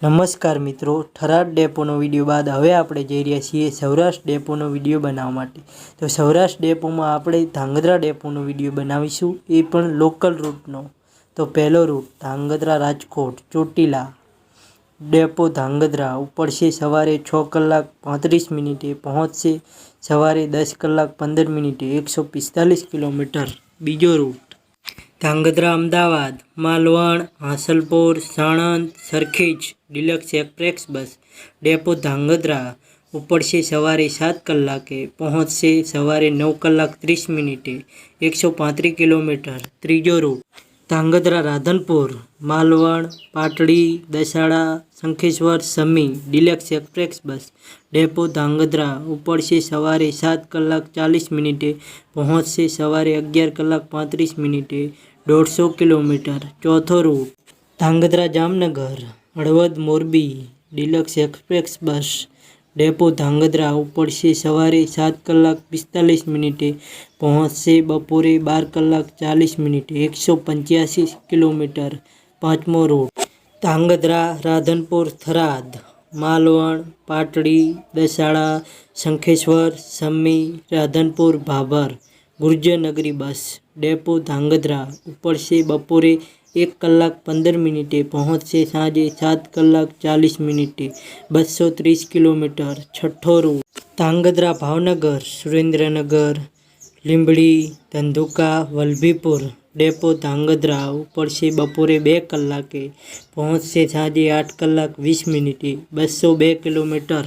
નમસ્કાર મિત્રો, થરાદ ડેપોનો વીડિયો બાદ હવે આપણે જઈ રહ્યા છીએ સૌરાષ્ટ્ર ડેપોનો વીડિયો બનાવવા માટે. તો સૌરાષ્ટ્ર ડેપોમાં આપણે ધાંગધ્રા ડેપોનો વીડિયો બનાવીશું, એ પણ લોકલ રૂટનો. તો પહેલો રૂટ, ધાંગધ્રા રાજકોટ, ચોટીલા. ડેપો ધાંગધ્રા ઉપડશે સવારે છ કલાક પાંત્રીસ મિનિટે પહોંચશે, સવારે દસ કલાક પંદર મિનિટે એકસો પિસ્તાલીસ કિલોમીટર. બીજો route, Dhrangadhra Ahmedabad, Malvan, Hansalpur, Sanand, Sarkhej. deluxe express bus depot Dhrangadhra ઉપડશે સવારે સાત કલાકે પહોંચશે સવારે નવ કલાક ત્રીસ મિનિટે એકસો પાંત્રીસ કિલોમીટર ત્રીજો route Dhrangadhra Radhanpur Malvan Patdi Dasada Shankheshwar Sami deluxe express bus depot Dhrangadhra ઉપડશે સવારે સાત કલાક ચાલીસ મિનિટે પહોંચશે સવારે અગિયાર કલાક પાંત્રીસ મિનિટે દોઢસો કિલોમીટર ચોથો route Dhrangadhra Jamnagar Halvad Morbi deluxe express bus depot Dhrangadhra ઉપડશે સવારે સાત કલાક પિસ્તાલીસ મિનિટે પહોંચશે બપોરે બાર કલાક ચાલીસ મિનિટે એકસો પંચ્યાસી કિલોમીટર પાંચમો route Dhrangadhra Radhanpur Tharad Malvan Patdi Dasada Shankheshwar Sami Radhanpur Bhabhar Gurjarnagari bus depot Dhrangadhra ઉપડશે બપોરે એક કલાક પંદર મિનિટે પહોંચશે સાંજે સાત કલાક ચાલીસ મિનિટે બસો ત્રીસ કિલોમીટર છઠ્ઠો રૂટ ધાંગધ્રા ભાવનગર સુરેન્દ્રનગર લીંબડી ધંધુકા વલભીપુર ડેપો ધાંગધ્રા ઉપડશે બપોરે બે કલાકે પહોંચશે સાંજે આઠ કલાક વીસ મિનિટે બસો બે કિલોમીટર